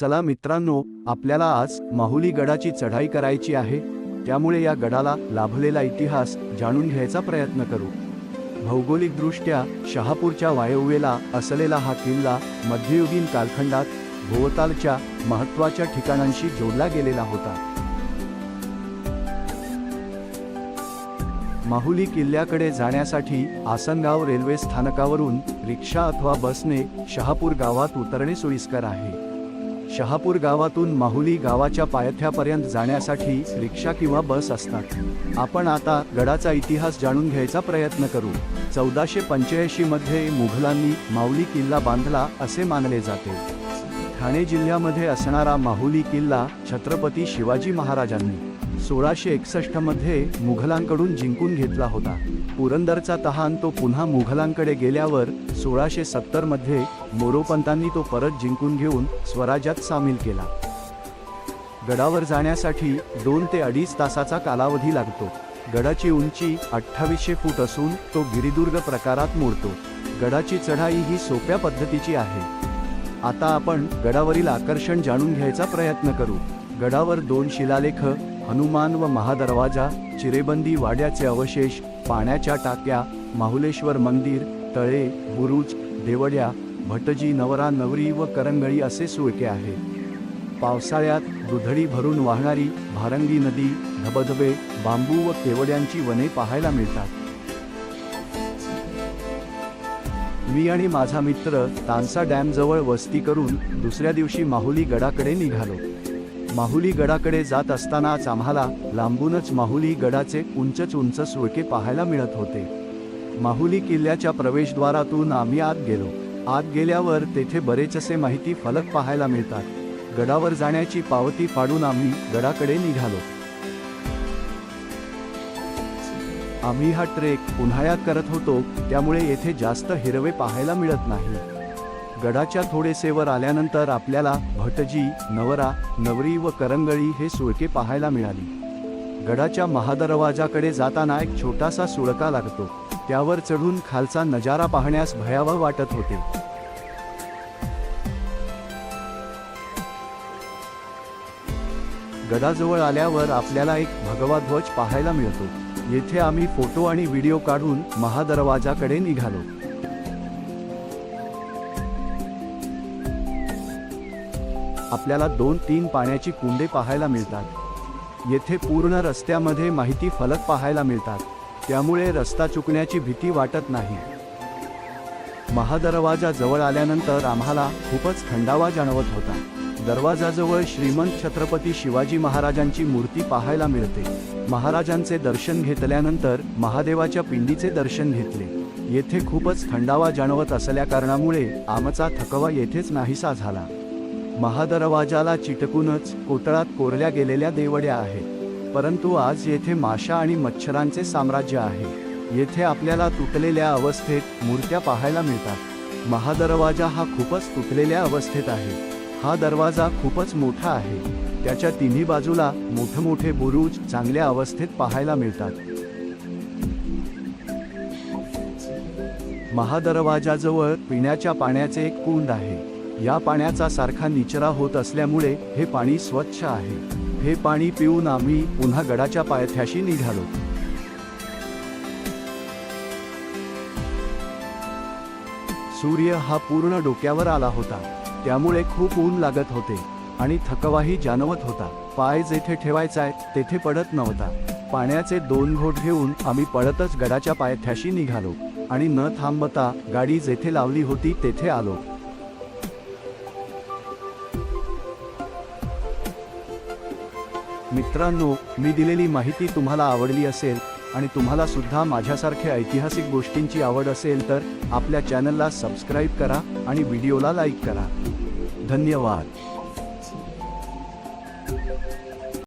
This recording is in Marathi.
चला मित्रांनो आपल्याला आज माहुली गडाची चढाई करायची आहे. त्यामुळे या गडाला लाभलेला इतिहास जाणून घ्यायचा प्रयत्न करू. भौगोलिकदृष्ट्या शहापूरच्या वायव्येला असलेला हा किल्ला मध्ययुगीन कालखंडात भोवतालच्या महत्त्वाच्या ठिकाणांशी जोडला गेलेला होता. माहुली किल्ल्याकडे जाण्यासाठी आसनगाव रेल्वे स्थानकावरून रिक्षा अथवा बसने शहापूर गावात उतरणे सोयीस्कर आहे. शहापूर गावातून माहुली गावाच्या पायथ्यापर्यंत जाण्यासाठी रिक्षा किंवा बस असतात. आपण आता गडाचा इतिहास जाणून घ्यायचा प्रयत्न करू. चौदाशे पंच्याऐंशीमध्ये मुघलांनी माहुली किल्ला बांधला असे मानले जाते. ठाणे जिल्ह्यामध्ये असणारा माहुली किल्ला छत्रपती शिवाजी महाराजांनी. सोळाशे एकसष्टमध्ये मुघलांकडून जिंकून घेतला होता. पुरंदरचा तहान तो पुन्हा मुघलांकडे गेल्यावर सोळाशे सत्तरमध्ये मोरोपंतांनी तो परत जिंकून घेऊन स्वराज्यात सामील केला. गडावर जाण्यासाठी दोन ते अडीच तासाचा कालावधी लागतो. गडाची उंची अठ्ठावीसशे फूट असून तो गिरिदुर्ग प्रकारात मोडतो. गडाची चढाई ही सोप्या पद्धतीची आहे. आता आपण गडावरील आकर्षण जाणून घ्यायचा प्रयत्न करू. गडावर दोन शिलालेख हनुमान व महादरवाजा चिरेबंदी वाड्याचे अवशेष पाण्याच्या टाक्या माहुलेश्वर मंदिर तळे बुरुज देवड्या भटजी नवरा नवरी व करंगळी असे सुळके आहे पावसाळ्यात दुधडी भरून वाहणारी भारंगी नदी धबधबे बांबू व केवड्यांची वने पाहायला मिळतात. मी आणि माझा मित्र तानसा डॅमजवळ वस्ती करून दुसऱ्या दिवशी माहुली गडाकडे निघालो. माहुली गडाकडे जात असतानाच आम्हाला लांबूनच माहुली गडाचे उंचच उंच सुळके पाहायला मिळत होते. माहुली किल्ल्याच्या प्रवेशद्वारातून आम्ही आत गेलो. आत गेल्यावर तेथे बरेचसे माहिती फलक पाहायला मिळतात. गडावर जाण्याची पावती फाडून आम्ही गडाकडे निघालो. आम्ही हा ट्रेक उन्हाळ्यात करत होतो त्यामुळे येथे जास्त हिरवे पाहायला मिळत नाही. गडाच्या थोडेसे वर आल्यानंतर आपल्याला भटजी नवरा नवरी व करंगळी हे सुळके पाहायला मिळाली. गडाच्या महादरवाजाकडे जाताना एक छोटासा सुळका लागतो. त्यावर चढून खालचा नजारा पाहण्यास भयावह वाटत होते. गडाजवळ आल्यावर आपल्याला एक भगवा ध्वज पाहायला मिळतो. येथे आम्ही फोटो आणि व्हिडिओ काढून महादरवाजाकडे निघालो. आपल्याला दोन तीन पाण्याची कुंडे पाहायला मिळतात. येथे पूर्ण रस्त्यामध्ये माहिती फलक पाहायला मिळतात. त्यामुळे रस्ता चुकण्याची भीती वाटत नाही. महादरवाजा जवळ आल्यानंतर आम्हाला खूपच थंडावा जाणवत होता. दरवाजाजवळ श्रीमंत छत्रपती शिवाजी महाराजांची मूर्ती पाहायला मिळते. महाराजांचे दर्शन घेतल्यानंतर महादेवाच्या पिंडीचे दर्शन घेतले. येथे खूपच थंडावा जाणवत असल्या कारणामुळे आमचा थकवा येथेच नाहीसा झाला. महादरवाजाला चिटकूनच कोतळात कोरल्या गेलेल्या देवड्या आहेत. परंतु आज येथे माशा आणि मच्छरांचे साम्राज्य आहे. येथे आपल्याला तुटलेल्या अवस्थेत मूर्त्या पाहायला मिळतात. महादरवाजा हा खूपच तुटलेल्या अवस्थेत आहे. हा दरवाजा खूपच मोठा आहे. त्याच्या तिन्ही बाजूला मोठमोठे बुरुज चांगल्या अवस्थेत पाहायला मिळतात. महादरवाजाजवळ पिण्याच्या पाण्याचे एक कुंड आहे. या पाण्याचा सारखा निचरा होत असल्यामुळे हे पाणी स्वच्छ आहे. हे पाणी पिऊन आम्ही पुन्हा गडाच्या पायथ्याशी निघालो. सूर्य हा पूर्ण डोक्यावर आला होता. त्यामुळे खूप ऊन लागत होते आणि थकवाही जाणवत होता. पाय जेथे ठेवायचाय तेथे पडत नव्हता. पाण्याचे दोन घोट घेऊन आम्ही पळतच गडाच्या पायथ्याशी निघालो आणि न थांबता गाडी जेथे लावली होती तेथे आलो. मित्रांनो मी दिलेली माहिती तुम्हाला आवडली असेल आणि तुम्हाला सुद्धा माझ्यासारख्या ऐतिहासिक गोष्टींची आवड असेल तर आपल्या चॅनलला सबस्क्राईब करा आणि व्हिडिओला लाईक करा. धन्यवाद.